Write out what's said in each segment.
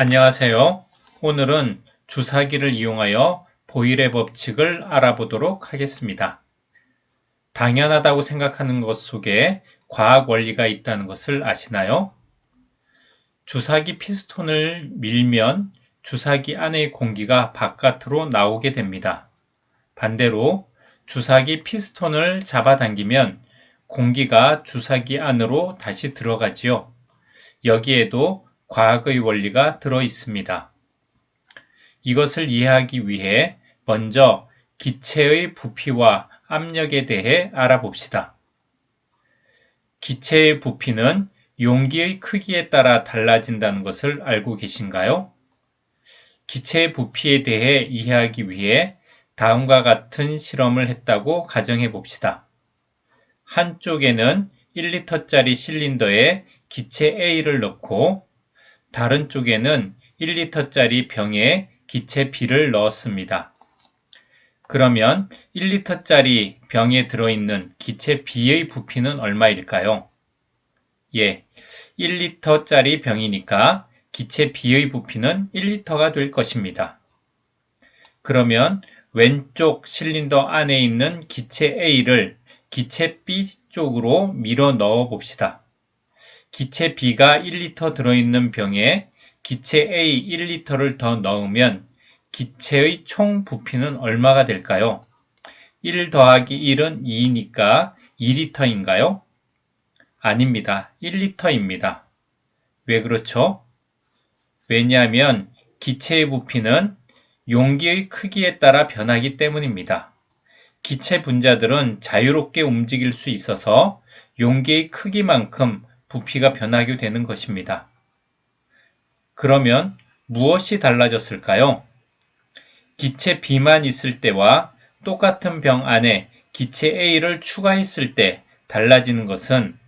안녕하세요. 오늘은 주사기를 이용하여 보일의 법칙을 알아보도록 하겠습니다. 당연하다고 생각하는 것 속에 과학 원리가 있다는 것을 아시나요? 주사기 피스톤을 밀면 주사기 안의 공기가 바깥으로 나오게 됩니다. 반대로 주사기 피스톤을 잡아당기면 공기가 주사기 안으로 다시 들어가지요. 여기에도 과학의 원리가 들어 있습니다. 이것을 이해하기 위해 먼저 기체의 부피와 압력에 대해 알아봅시다. 기체의 부피는 용기의 크기에 따라 달라진다는 것을 알고 계신가요? 기체의 부피에 대해 이해하기 위해 다음과 같은 실험을 했다고 가정해 봅시다. 한쪽에는 1리터짜리 실린더에 기체 A를 넣고 다른 쪽에는 1리터짜리 병에 기체 B를 넣었습니다. 그러면 1리터짜리 병에 들어있는 기체 B의 부피는 얼마일까요? 예, 1리터짜리 병이니까 기체 B의 부피는 1리터가 될 것입니다. 그러면 왼쪽 실린더 안에 있는 기체 A를 기체 B 쪽으로 밀어 넣어 봅시다. 기체 B가 1리터 들어있는 병에 기체 A 1리터를 더 넣으면 기체의 총 부피는 얼마가 될까요? 1 더하기 1은 2니까 2리터인가요? 아닙니다. 1리터입니다. 왜 그렇죠? 왜냐하면 기체의 부피는 용기의 크기에 따라 변하기 때문입니다. 기체 분자들은 자유롭게 움직일 수 있어서 용기의 크기만큼 부피가 변하게 되는 것입니다. 그러면 무엇이 달라졌을까요? 기체 B만 있을 때와 똑같은 병 안에 기체 A를 추가했을 때 달라지는 것은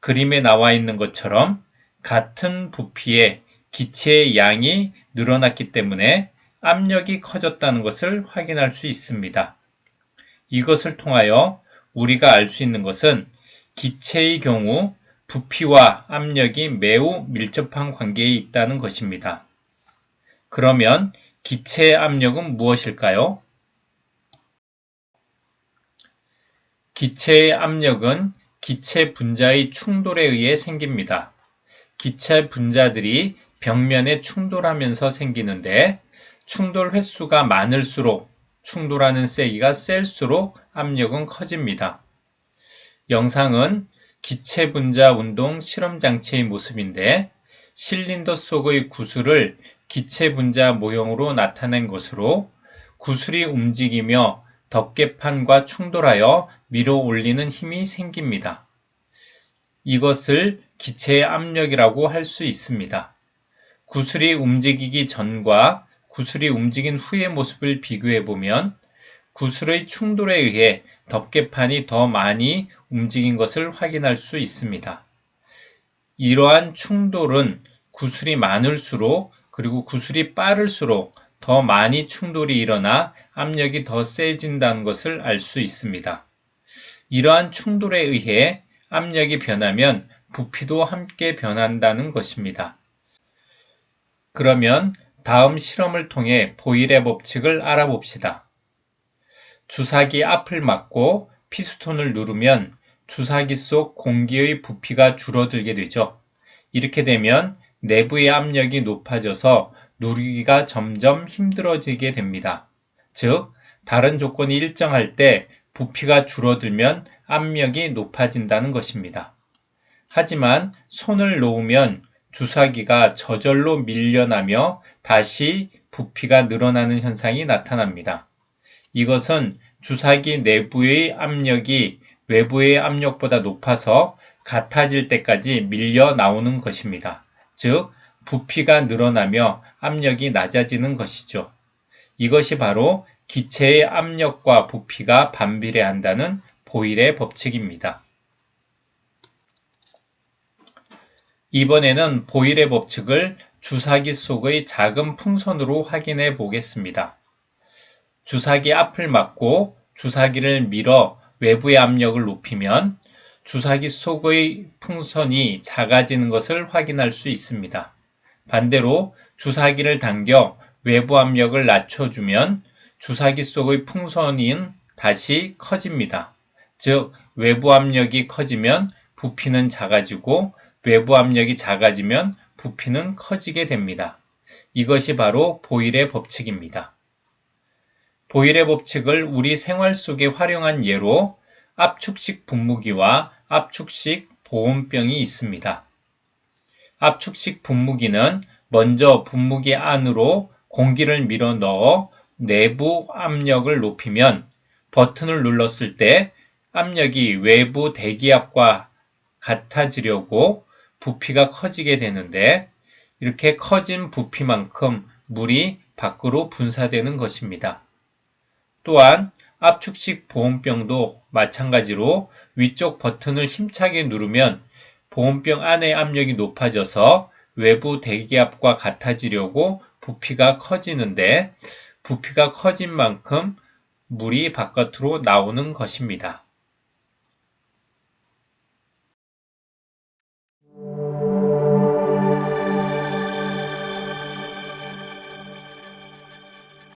그림에 나와 있는 것처럼 같은 부피의 기체의 양이 늘어났기 때문에 압력이 커졌다는 것을 확인할 수 있습니다. 이것을 통하여 우리가 알 수 있는 것은 기체의 경우 부피와 압력이 매우 밀접한 관계에 있다는 것입니다. 그러면 기체의 압력은 무엇일까요? 기체의 압력은 기체 분자의 충돌에 의해 생깁니다. 기체 분자들이 벽면에 충돌하면서 생기는데 충돌 횟수가 많을수록 충돌하는 세기가 셀수록 압력은 커집니다. 영상은 기체 분자 운동 실험 장치의 모습인데 실린더 속의 구슬을 기체 분자 모형으로 나타낸 것으로 구슬이 움직이며 덮개판과 충돌하여 밀어 올리는 힘이 생깁니다. 이것을 기체의 압력이라고 할 수 있습니다. 구슬이 움직이기 전과 구슬이 움직인 후의 모습을 비교해 보면 구슬의 충돌에 의해 덮개판이 더 많이 움직인 것을 확인할 수 있습니다. 이러한 충돌은 구슬이 많을수록 그리고 구슬이 빠를수록 더 많이 충돌이 일어나 압력이 더 세진다는 것을 알 수 있습니다. 이러한 충돌에 의해 압력이 변하면 부피도 함께 변한다는 것입니다. 그러면 다음 실험을 통해 보일의 법칙을 알아봅시다. 주사기 앞을 막고 피스톤을 누르면 주사기 속 공기의 부피가 줄어들게 되죠. 이렇게 되면 내부의 압력이 높아져서 누르기가 점점 힘들어지게 됩니다. 즉, 다른 조건이 일정할 때 부피가 줄어들면 압력이 높아진다는 것입니다. 하지만 손을 놓으면 주사기가 저절로 밀려나며 다시 부피가 늘어나는 현상이 나타납니다. 이것은 주사기 내부의 압력이 외부의 압력보다 높아서 같아질 때까지 밀려 나오는 것입니다. 즉, 부피가 늘어나며 압력이 낮아지는 것이죠. 이것이 바로 기체의 압력과 부피가 반비례한다는 보일의 법칙입니다. 이번에는 보일의 법칙을 주사기 속의 작은 풍선으로 확인해 보겠습니다. 주사기 앞을 막고 주사기를 밀어 외부의 압력을 높이면 주사기 속의 풍선이 작아지는 것을 확인할 수 있습니다. 반대로 주사기를 당겨 외부 압력을 낮춰주면 주사기 속의 풍선은 다시 커집니다. 즉, 외부 압력이 커지면 부피는 작아지고 외부 압력이 작아지면 부피는 커지게 됩니다. 이것이 바로 보일의 법칙입니다. 보일의 법칙을 우리 생활 속에 활용한 예로 압축식 분무기와 압축식 보온병이 있습니다. 압축식 분무기는 먼저 분무기 안으로 공기를 밀어 넣어 내부 압력을 높이면 버튼을 눌렀을 때 압력이 외부 대기압과 같아지려고 부피가 커지게 되는데 이렇게 커진 부피만큼 물이 밖으로 분사되는 것입니다. 또한 압축식 보온병도 마찬가지로 위쪽 버튼을 힘차게 누르면 보온병 안의 압력이 높아져서 외부 대기압과 같아지려고 부피가 커지는데 부피가 커진 만큼 물이 바깥으로 나오는 것입니다.